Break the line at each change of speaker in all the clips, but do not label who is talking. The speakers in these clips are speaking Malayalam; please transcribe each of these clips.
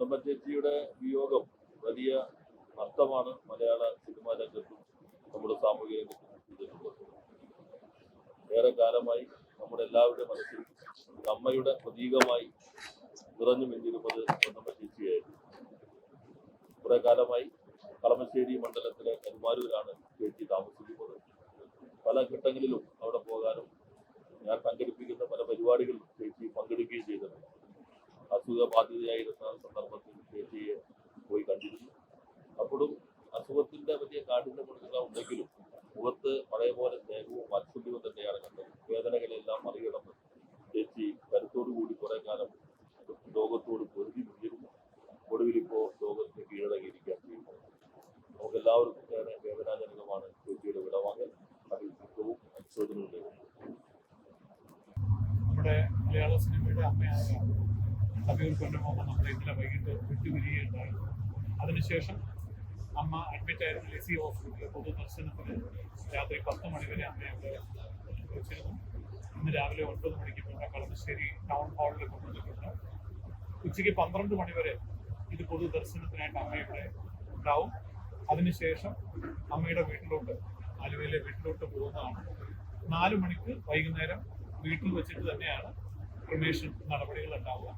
ചേച്ചിയുടെ വിയോഗം വലിയ നഷ്ടമാണ് മലയാള സിനിമാ രംഗത്തും നമ്മുടെ സാമൂഹിക രംഗത്തും. ഏറെ കാലമായി നമ്മുടെ എല്ലാവരുടെയും മനസ്സിൽ അമ്മയുടെ പ്രതീകമായി നിറഞ്ഞു മിന്നിരുന്നത് പൊന്നമ്മ ചേച്ചിയായിരുന്നു. കുറെ കാലമായി കളമശ്ശേരി മണ്ഡലത്തിലെ കരുമാരൂരാണ് ചേച്ചി താമസിക്കുന്നത്. പല ഘട്ടങ്ങളിലും അവിടെ പോകാനും ഞാൻ സംഘടിപ്പിക്കുന്ന പല പരിപാടികളിലും ചേച്ചി പങ്കെടുക്കുകയും ചെയ്തിട്ടുണ്ട്. അസുഖ ബാധിതയായിരുന്ന സന്ദർഭത്തിൽ ചേച്ചിയെ പോയി കണ്ടിരുന്നു. അപ്പോഴും അസുഖത്തിന്റെ വലിയ കാഠിന്യമുള്ള ഉണ്ടെങ്കിലും മുഖത്ത് പഴയ പോലെ സ്നേഹവും വാത്സല്യവും തന്നെയാണ് കണ്ടത്. വേദനകളെല്ലാം മറികടന്ന് ചേച്ചി കരുത്തോടു കൂടി കുറെ കാലം ലോകത്തോട് പൊരുതി നിന്നിരുന്നു. ഒടുവിൽ ഇപ്പോൾ ലോകത്തിന് കീഴടങ്ങിയിരിക്കാൻ ചെയ്യുന്നു നമുക്ക് എല്ലാവർക്കും ഏറെ വേദനാജനകമാണ് ചേച്ചിയുടെ വിടവാങ്ങൽ. അതിൽ ദുഃഖവും അനുശോചനവും
നമ്മുടെ മലയാള സിനിമയുടെ അമ്മയായ കവിയൂർ കൊണ്ടുപോകുമ്പോൾ നമ്മൾ ഇന്നലെ വൈകിട്ട് വിട്ടുപിരിയുകയുണ്ടായി അതിനുശേഷം അമ്മ അഡ്മിറ്റ് ആയിരുന്നു എ സി ഹോസ്പിറ്റലിൽ പൊതുദർശനത്തിന് രാത്രി പത്ത് മണി വരെ അമ്മയെ അവിടെ വെച്ചിരുന്നു. ഇന്ന് രാവിലെ ഒൻപത് മണിക്ക് ഇവിടെ കളമശ്ശേരി ടൗൺ ഹാളിൽ കൊണ്ടുവന്നിട്ടുണ്ട്. ഉച്ചയ്ക്ക് പന്ത്രണ്ട് മണി വരെ ഇത് പൊതുദർശനത്തിനായിട്ട് അമ്മ ഇവിടെ ഉണ്ടാവും. അതിനുശേഷം അമ്മയുടെ വീട്ടിലോട്ട് ആലുവയിലെ വീട്ടിലോട്ട് പോകുന്നതാണ്. നാല് മണിക്ക് വൈകുന്നേരം വീട്ടിൽ വെച്ചിട്ട് തന്നെയാണ് ക്രിമേഷൻ നടപടികൾ ഉണ്ടാവുക.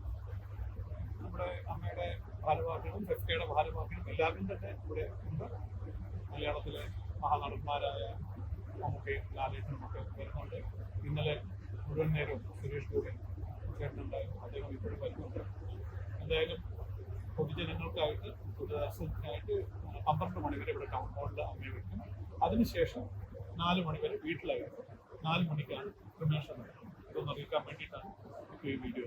നമ്മുടെ അമ്മയുടെ ഭാരവാഹികളും ഫെഫ്കയുടെ ഭാരവാഹികളും എല്ലാവരും തന്നെ ഇവിടെ ഉണ്ട്. മലയാളത്തിലെ മഹാനടന്മാരായ മമ്മൂക്കയും ലാലേട്ടനും ഒക്കെ വരുന്നുണ്ട്. ഇന്നലെ മുഴുവൻ നേരവും സുരേഷ് ഗോപി ചേട്ടനുണ്ടായിരുന്നു അദ്ദേഹം ഇപ്പോഴും വരുന്നുണ്ട്. എന്തായാലും പൊതുജനങ്ങൾക്കായിട്ട് പൊതുദാസത്തിനായിട്ട് പന്ത്രണ്ട് മണിവരെ ഇവിടെ ടൗൺ ഹാളിൽ അമ്മയെ വയ്ക്കും അതിനുശേഷം നാല് മണിവരെ വീട്ടിലായിരുന്നു നാല് മണിക്കാണ് ക്രിമിനേഷൻ ഇതൊന്ന് അറിയിക്കാൻ വേണ്ടിയിട്ടാണ് ഈ വീഡിയോ